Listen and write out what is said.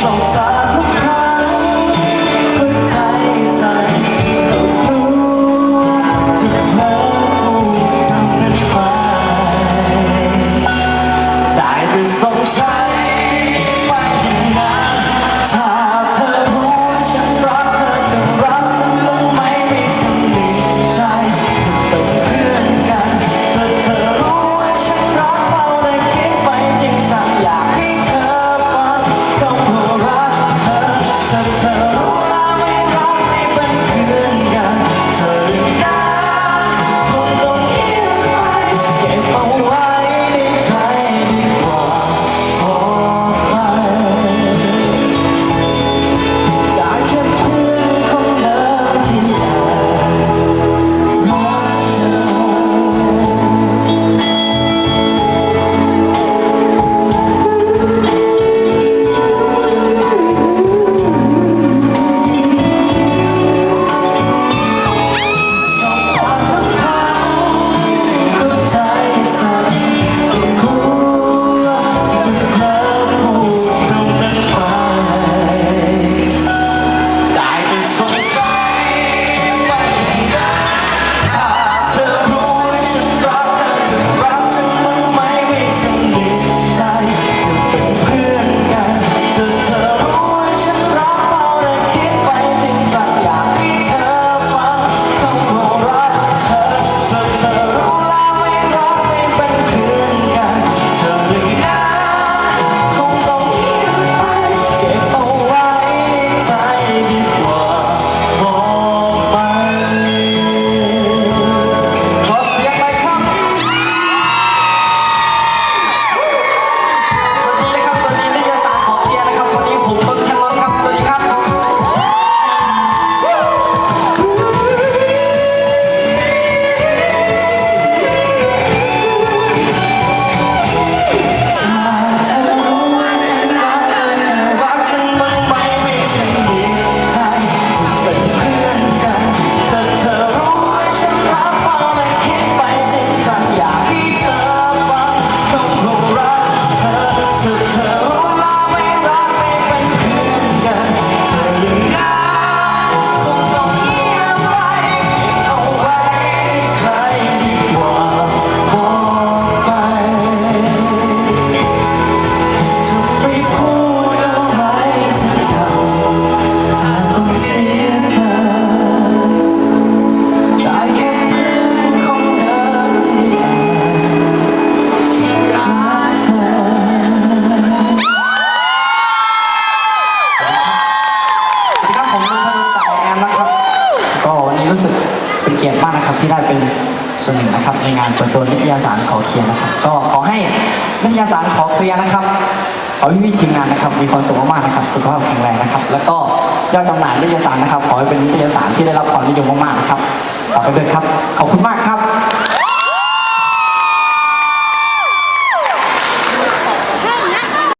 怎？ มากนะครับ ที่ได้เป็นส่วนหนึ่งนะครับ ในงานเปิดตัวนิตยสารขอเคลียร์นะครับ ก็ขอให้นิตยสารขอเคลียร์นะครับขอให้พี่ทีมงานนะครับมีความสุขมากๆนะครับสุขภาพแข็งแรงนะครับ แล้วก็ยอดจำหน่ายนิตยสารนะครับ ขอให้เป็นนิตยสารที่ได้รับความนิยมมากๆนะครับต่อไปณด้วยครับขอบคุณมากครับ